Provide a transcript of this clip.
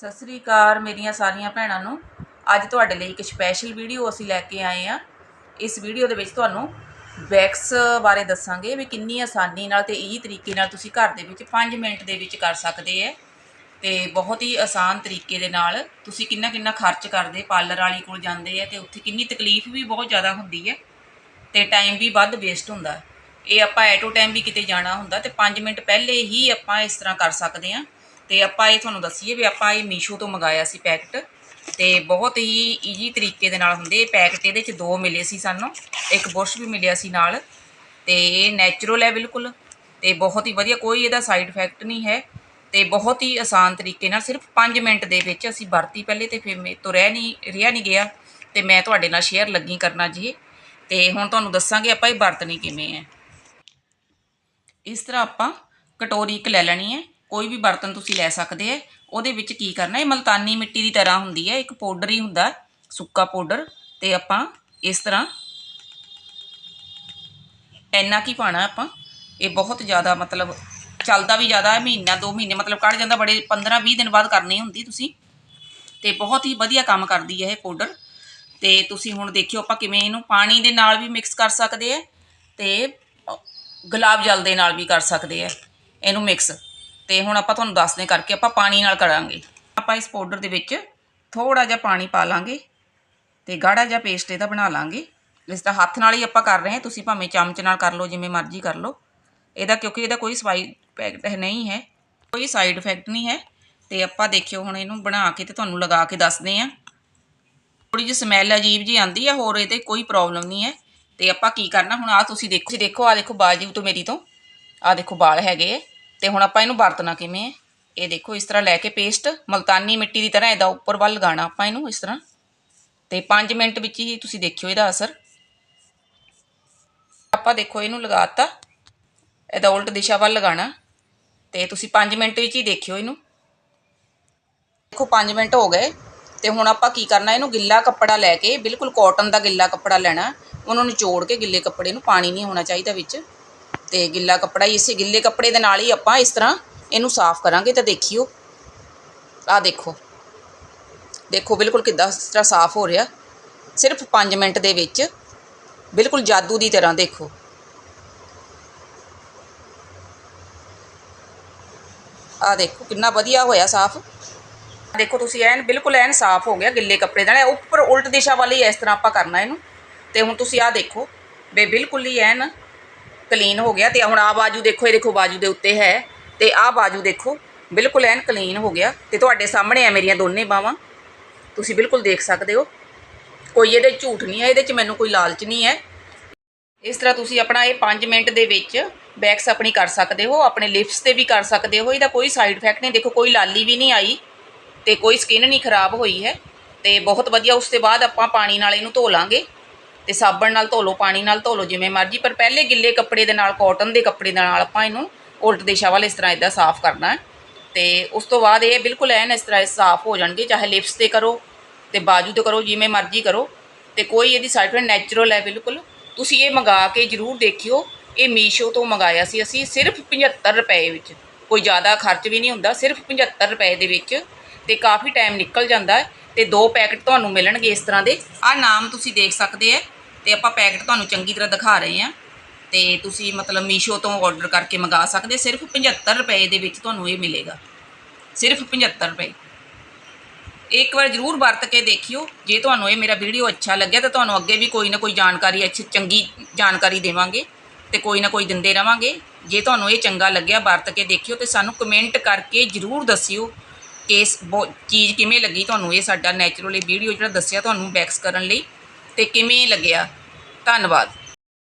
ਸਤਿ ਸ੍ਰੀ ਅਕਾਲ ਮੇਰੀਆਂ ਸਾਰੀਆਂ ਭੈਣਾਂ ਨੂੰ। ਅੱਜ ਤੁਹਾਡੇ ਲਈ ਇੱਕ ਸਪੈਸ਼ਲ ਵੀਡੀਓ ਅਸੀਂ ਲੈ ਕੇ ਆਏ ਆ ਇਸ ਵੀਡੀਓ ਦੇ ਵਿੱਚ ਤੁਹਾਨੂੰ ਵੈਕਸ ਬਾਰੇ ਦੱਸਾਂਗੇ ਵੀ ਕਿੰਨੀ ਆਸਾਨੀ ਨਾਲ ਤੇ ਈਜ਼ੀ ਤਰੀਕੇ ਨਾਲ ਤੁਸੀਂ ਘਰ ਦੇ ਵਿੱਚ 5 ਮਿੰਟ ਦੇ ਵਿੱਚ ਕਰ ਸਕਦੇ ਹੈ। ਤੇ ਬਹੁਤ ਹੀ ਆਸਾਨ ਤਰੀਕੇ ਦੇ ਨਾਲ ਤੁਸੀਂ ਕਿੰਨਾ ਕਿੰਨਾ ਖਰਚ ਕਰਦੇ, ਪਾਰਲਰ ਵਾਲੀ ਕੋਲ ਜਾਂਦੇ ਆ ਤੇ ਉੱਥੇ ਕਿੰਨੀ ਤਕਲੀਫ ਵੀ ਬਹੁਤ ਜ਼ਿਆਦਾ ਹੁੰਦੀ ਹੈ ਤੇ ਟਾਈਮ ਵੀ ਵੱਧ ਵੇਸਟ ਹੁੰਦਾ। ਇਹ ਆਪਾਂ ਐਟੋ ਟਾਈਮ ਵੀ ਕਿਤੇ ਜਾਣਾ ਹੁੰਦਾ ਤੇ 5 ਮਿੰਟ ਪਹਿਲੇ ਹੀ ਆਪਾਂ ਇਸ ਤਰ੍ਹਾਂ ਕਰ ਸਕਦੇ ਹਾਂ। ਤੇ ਆਪਾਂ ਇਹ ਤੁਹਾਨੂੰ ਦੱਸੀਏ ਵੀ ਆਪਾਂ ਇਹ ਮੀਸ਼ੋ ਤੋਂ ਮੰਗਾਇਆ ਸੀ ਪੈਕਟ ਤੇ ਬਹੁਤ ਹੀ ਈਜ਼ੀ ਤਰੀਕੇ ਦੇ ਨਾਲ ਹੁੰਦੇ। ਇਹ ਪੈਕਟ ਇਹਦੇ ਚ ਦੋ ਮਿਲੇ ਸੀ ਸਾਨੂੰ, ਇੱਕ ਬੁਰਸ਼ ਵੀ ਮਿਲਿਆ ਸੀ ਨਾਲ ਤੇ ਇਹ ਨੈਚੁਰਲ ਹੈ ਬਿਲਕੁਲ ਤੇ ਬਹੁਤ ਹੀ ਵਧੀਆ, ਕੋਈ ਇਹਦਾ ਸਾਈਡ ਇਫੈਕਟ ਨਹੀਂ ਹੈ ਤੇ ਬਹੁਤ ਹੀ ਆਸਾਨ ਤਰੀਕੇ ਨਾਲ ਸਿਰਫ 5 ਮਿੰਟ ਦੇ ਵਿੱਚ ਅਸੀਂ ਵਰਤੀ ਪਹਿਲੇ ਤੇ ਫਿਰ ਮੇਰੇ ਤੋਂ ਰਹਿ ਨਹੀਂ, ਰਿਹਾ ਨਹੀਂ ਗਿਆ ਤੇ ਮੈਂ ਤੁਹਾਡੇ ਨਾਲ ਸ਼ੇਅਰ ਲੱਗੀ ਕਰਨਾ ਜੀ ਤੇ ਹੁਣ ਤੁਹਾਨੂੰ ਦੱਸਾਂਗੇ ਆਪਾਂ ਇਹ ਵਰਤਣੀ ਕਿਵੇਂ ਹੈ। ਇਸ ਤਰ੍ਹਾਂ ਆਪਾਂ ਕਟੋਰੀ ਇੱਕ ਲੈ ਲੈਣੀ ਹੈ। ਕੋਈ ਵੀ ਬਰਤਨ ਤੁਸੀਂ ਲੈ ਸਕਦੇ ਹੈ ਉਹਦੇ ਵਿੱਚ ਕੀ ਕਰਨਾ, ਇਹ ਮਲਤਾਨੀ ਮਿੱਟੀ ਦੀ ਤਰ੍ਹਾਂ ਹੁੰਦੀ ਹੈ ਇੱਕ ਪਾਊਡਰ ਹੀ ਹੁੰਦਾ, ਸੁੱਕਾ ਪਾਊਡਰ, ਤੇ ਆਪਾਂ ਇਸ ਤਰ੍ਹਾਂ ਇੰਨਾ ਕੀ ਪਾਣਾ ਆਪਾਂ, ਇਹ ਬਹੁਤ ਜ਼ਿਆਦਾ ਮਤਲਬ ਚੱਲਦਾ ਵੀ ਜ਼ਿਆਦਾ ਹੈ, ਮਹੀਨਾ, ਦੋ ਮਹੀਨੇ, ਮਤਲਬ ਕੱਢ ਜਾਂਦਾ, ਬੜੇ 15 20 ਦਿਨ ਬਾਅਦ ਕਰਨੀ ਹੁੰਦੀ ਤੁਸੀਂ, ਤੇ ਬਹੁਤ ਹੀ ਵਧੀਆ ਕੰਮ ਕਰਦੀ ਹੈ ਇਹ ਪਾਊਡਰ, ਤੇ ਤੁਸੀਂ ਹੁਣ ਦੇਖਿਓ ਆਪਾਂ ਕਿਵੇਂ ਇਹਨੂੰ ਪਾਣੀ ਦੇ ਨਾਲ ਵੀ ਮਿਕਸ ਕਰ ਸਕਦੇ ਆ, ਤੇ ਗੁਲਾਬ ਜਲ ਦੇ ਨਾਲ ਵੀ ਕਰ ਸਕਦੇ ਆ, ਇਹਨੂੰ ਮਿਕਸ ਤੇ ਹੁਣ ਆਪਾਂ ਤੁਹਾਨੂੰ ਦੱਸਦੇ ਕਰਕੇ ਆਪਾਂ ਪਾਣੀ ਨਾਲ ਕਰਾਂਗੇ। ਆਪਾਂ ਇਸ ਪਾਊਡਰ ਦੇ ਵਿੱਚ ਥੋੜਾ ਜਿਹਾ ਪਾਣੀ ਪਾ ਲਾਂਗੇ ਤੇ ਗਾੜਾ ਜਿਹਾ ਪੇਸਟ ਇਹਦਾ ਬਣਾ ਲਾਂਗੇ। ਇਸ ਦਾ ਹੱਥ ਨਾਲ ਹੀ ਆਪਾਂ ਕਰ ਰਹੇ ਹਾਂ, ਤੁਸੀਂ ਭਾਵੇਂ ਚਮਚ ਨਾਲ ਕਰ ਲਓ, ਜਿਵੇਂ ਮਰਜ਼ੀ ਕਰ ਲਓ। ਇਹਦਾ ਕਿਉਂਕਿ ਇਹਦਾ ਕੋਈ ਸਵਾਈ ਇਫੈਕਟ ਨਹੀਂ ਹੈ, ਕੋਈ ਸਾਈਡ ਇਫੈਕਟ ਨਹੀਂ ਹੈ। ਤੇ ਆਪਾਂ ਦੇਖਿਓ ਹੁਣ ਇਹਨੂੰ ਬਣਾ ਕੇ ਤੇ ਤੁਹਾਨੂੰ ਲਗਾ ਕੇ ਦੱਸਦੇ ਹਾਂ। ਥੋੜੀ ਜਿਹੀ ਸਮੈਲ ਅਜੀਬ ਜੀ ਆਂਦੀ ਆ, ਹੋਰ ਇਹਦੇ ਕੋਈ ਪ੍ਰੋਬਲਮ ਨਹੀਂ ਹੈ। ਤੇ ਆਪਾਂ ਕੀ ਕਰਨਾ, ਹੁਣ ਆ ਤੁਸੀਂ ਦੇਖੋ ਤੁਸੀਂ ਦੇਖੋ ਆ ਦੇਖੋ ਬਾਜੂ ਤੋਂ ਮੇਰੀ ਤੋਂ। ਆ ਦੇਖੋ ਵਾਲ ਹੈਗੇ ਆ। ਤੇ ਹੁਣ ਆਪਾਂ ਇਹਨੂੰ ਵਰਤਣਾ ਕਿਵੇਂ ਹੈ? ਇਹ ਦੇਖੋ, ਇਸ ਤਰ੍ਹਾਂ ਲੈ ਕੇ ਪੇਸਟ ਮਲਤਾਨੀ ਮਿੱਟੀ ਦੀ ਤਰ੍ਹਾਂ ਇਹਦਾ ਉੱਪਰ ਵੱਲ ਲਗਾਉਣਾ ਆਪਾਂ ਇਹਨੂੰ ਇਸ ਤਰ੍ਹਾਂ। ਤੇ 5 ਮਿੰਟ ਵਿੱਚ ਹੀ ਤੁਸੀਂ ਦੇਖਿਓ ਇਹਦਾ ਅਸਰ। ਆਪਾਂ ਦੇਖੋ ਇਹਨੂੰ ਲਗਾਤਾ, ਇਹਦਾ ਉਲਟ ਦਿਸ਼ਾ ਵੱਲ ਲਗਾਉਣਾ ਤੇ ਤੁਸੀਂ 5 ਮਿੰਟ ਵਿੱਚ ਹੀ ਦੇਖਿਓ ਇਹਨੂੰ। ਦੇਖੋ 5 ਮਿੰਟ ਹੋ ਗਏ। ਤੇ ਹੁਣ ਆਪਾਂ ਕੀ ਕਰਨਾ, ਇਹਨੂੰ ਗਿੱਲਾ ਕੱਪੜਾ ਲੈ ਕੇ, ਬਿਲਕੁਲ ਕਾਟਨ ਦਾ ਗਿੱਲਾ ਕੱਪੜਾ ਲੈਣਾ। ਉਹਨੂੰ ਨਿਚੋੜ ਕੇ ਗਿੱਲੇ ਕੱਪੜੇ ਨੂੰ ਪਾਣੀ ਨਹੀਂ ਹੋਣਾ ਚਾਹੀਦਾ ਵਿੱਚ। ਅਤੇ ਗਿੱਲਾ ਕੱਪੜਾ ਹੀ ਇਸੇ ਗਿੱਲੇ ਕੱਪੜੇ ਦੇ ਨਾਲ ਹੀ ਆਪਾਂ ਇਸ ਤਰ੍ਹਾਂ ਇਹਨੂੰ ਸਾਫ਼ ਕਰਾਂਗੇ ਤਾਂ ਦੇਖਿਓ। ਆਹ ਦੇਖੋ। ਦੇਖੋ ਬਿਲਕੁਲ ਕਿੱਦਾਂ ਇਸ ਤਰ੍ਹਾਂ ਸਾਫ਼ ਹੋ ਰਿਹਾ। ਸਿਰਫ 5 ਮਿੰਟ ਦੇ ਵਿੱਚ ਬਿਲਕੁਲ ਜਾਦੂ ਦੀ ਤਰ੍ਹਾਂ ਦੇਖੋ। ਆਹ ਦੇਖੋ ਕਿੰਨਾ ਵਧੀਆ ਹੋਇਆ ਸਾਫ਼। ਦੇਖੋ ਤੁਸੀਂ ਐਨ ਬਿਲਕੁਲ ਐਨ ਸਾਫ਼ ਹੋ ਗਿਆ ਗਿੱਲੇ ਕੱਪੜੇ ਦਾ। ਉੱਪਰ ਉਲਟ ਦਿਸ਼ਾ ਵੱਲ ਹੀ ਇਸ ਤਰ੍ਹਾਂ ਆਪਾਂ ਕਰਨਾ ਇਹਨੂੰ। ਤੇ ਹੁਣ ਤੁਸੀਂ ਆਹ ਦੇਖੋ। ਬੇ ਬਿਲਕੁਲ ਹੀ ਐਨ ਕਲੀਨ ਹੋ ਗਿਆ ਤੇ ਹੁਣ ਆਹ ਬਾਜੂ ਦੇਖੋ, ਇਹ ਦੇਖੋ ਬਾਜੂ ਦੇ ਉੱਤੇ ਹੈ ਤੇ ਆਹ ਬਾਜੂ ਦੇਖੋ, ਬਿਲਕੁਲ ਐਨ ਕਲੀਨ ਹੋ ਗਿਆ ਤੇ ਤੁਹਾਡੇ ਸਾਹਮਣੇ ਆ ਮੇਰੀਆਂ ਦੋਨੇ ਬਾਹਾਂ। ਤੁਸੀਂ ਬਿਲਕੁਲ ਦੇਖ ਸਕਦੇ ਹੋ। ਕੋਈ ਇਹਦੇ 'ਚ ਝੂਠ ਨਹੀਂ ਹੈ, ਇਹਦੇ 'ਚ ਮੈਨੂੰ ਕੋਈ ਲਾਲਚ ਨਹੀਂ ਹੈ। ਇਸ ਤਰ੍ਹਾਂ ਤੁਸੀਂ ਆਪਣਾ ਇਹ 5 ਮਿੰਟ ਦੇ ਵਿੱਚ ਬੈਕਸ ਆਪਣੀ ਕਰ ਸਕਦੇ ਹੋ, ਆਪਣੇ ਲਿਪਸ ਤੇ ਵੀ ਕਰ ਸਕਦੇ ਹੋ, ਇਹਦਾ ਕੋਈ ਸਾਈਡ ਇਫੈਕਟ ਨਹੀਂ। ਦੇਖੋ, ਕੋਈ ਲਾਲੀ ਵੀ ਨਹੀਂ ਆਈ ਤੇ ਕੋਈ ਸਕਿਨ ਨਹੀਂ ਖਰਾਬ ਹੋਈ ਹੈ ਤੇ ਬਹੁਤ ਵਧੀਆ, ਉਸ ਤੋਂ ਬਾਅਦ ਆਪਾਂ ਪਾਣੀ ਨਾਲ ਇਹਨੂੰ ਧੋ ਲਾਂਗੇ। ਤੇ ਸਾਬਣ ਨਾਲ ਧੋ ਲਓ, ਪਾਣੀ ਨਾਲ ਧੋ ਲਓ ਜਿਵੇਂ ਮਰਜ਼ੀ, ਪਰ ਪਹਿਲੇ ਗਿੱਲੇ ਕੱਪੜੇ ਦੇ ਨਾਲ ਕਾਟਨ ਦੇ ਕੱਪੜੇ ਦੇ ਨਾਲ ਆਪਾਂ ਇਹਨੂੰ ਉਲਟ ਦਿਸ਼ਾ ਵੱਲ ਇਸ ਤਰ੍ਹਾਂ ਇਦਾਂ ਸਾਫ਼ ਕਰਨਾ ਹੈ। ਤੇ ਉਸ ਤੋਂ ਬਾਅਦ ਇਹ ਬਿਲਕੁਲ ਐਨ ਇਸ ਤਰ੍ਹਾਂ ਸਾਫ਼ ਹੋ ਜਾਣਗੇ, ਚਾਹੇ ਲਿਪਸ ਤੇ ਕਰੋ ਤੇ ਬਾਜੂ ਤੇ ਕਰੋ, ਜਿਵੇਂ ਮਰਜ਼ੀ ਕਰੋ। ਤੇ ਕੋਈ ਇਹਦੀ ਸਾਈਡ ਇਫੈਕਟ ਨੈਚੁਰਲ ਹੈ ਬਿਲਕੁਲ। ਤੁਸੀਂ ਇਹ ਮੰਗਾ ਕੇ ਜਰੂਰ ਦੇਖਿਓ, ਇਹ ਮੀਸ਼ੋ ਤੋਂ ਮੰਗਾਇਆ ਸੀ ਅਸੀਂ ਸਿਰਫ 75 ਰੁਪਏ ਵਿੱਚ। ਕੋਈ ਜ਼ਿਆਦਾ ਖਰਚ ਵੀ ਨਹੀਂ ਹੁੰਦਾ, ਸਿਰਫ 75 ਰੁਪਏ ਦੇ ਵਿੱਚ। ਤੇ ਕਾਫੀ ਟਾਈਮ ਨਿਕਲ ਜਾਂਦਾ ਹੈ ਤੇ ਦੋ ਪੈਕਟ ਤੁਹਾਨੂੰ ਮਿਲਣਗੇ ਇਸ ਤਰ੍ਹਾਂ ਦੇ। ਆਹ ਨਾਮ ਤੁਸੀਂ ਦੇਖ ਸਕਦੇ ਆ ਤੇ ਆਪਾਂ ਪੈਕਟ ਤੁਹਾਨੂੰ ਚੰਗੀ ਤਰ੍ਹਾਂ ਦਿਖਾ ਰਹੇ ਹਾਂ। ਤੇ ਤੁਸੀਂ ਮਤਲਬ ਮੀਸ਼ੋ ਤੋਂ ਆਰਡਰ ਕਰਕੇ ਮੰਗਾ ਸਕਦੇ, ਸਿਰਫ 75 ਰੁਪਏ ਦੇ ਵਿੱਚ ਤੁਹਾਨੂੰ ਇਹ ਮਿਲੇਗਾ। ਸਿਰਫ 75 ਰੁਪਏ। ਇੱਕ ਵਾਰ ਜਰੂਰ ਵਰਤ ਕੇ ਦੇਖਿਓ, ਜੇ ਤੁਹਾਨੂੰ ਇਹ ਮੇਰਾ ਵੀਡੀਓ ਅੱਛਾ ਲੱਗਿਆ, ਤਾਂ ਤੁਹਾਨੂੰ ਅੱਗੇ ਵੀ ਕੋਈ ਨਾ ਕੋਈ ਜਾਣਕਾਰੀ ਅੱਛੀ, ਚੰਗੀ ਜਾਣਕਾਰੀ ਦੇਵਾਂਗੇ ਤੇ ਕੋਈ ਨਾ ਕੋਈ ਦਿੰਦੇ ਰਵਾਂਗੇ। ਜੇ ਤੁਹਾਨੂੰ ਇਹ ਚੰਗਾ ਲੱਗਿਆ, ਵਰਤ ਕੇ ਦੇਖਿਓ ਤੇ ਸਾਨੂੰ ਕਮੈਂਟ ਕਰਕੇ ਜਰੂਰ ਦੱਸਿਓ ਕਿ ਇਸ ਬੋ- ਚੀਜ਼ ਕਿਵੇਂ ਲੱਗੀ ਤੁਹਾਨੂੰ, ਇਹ ਸਾਡਾ ਨੈਚੁਰਲੀ ਵੀਡੀਓ ਜਿਹੜਾ ਦੱਸਿਆ ਤੁਹਾਨੂੰ ਬੈਕਸ ਕਰਨ ਲਈ। ਤੇ ਕਿਵੇਂ ਲੱਗਿਆ? ਧੰਨਵਾਦ।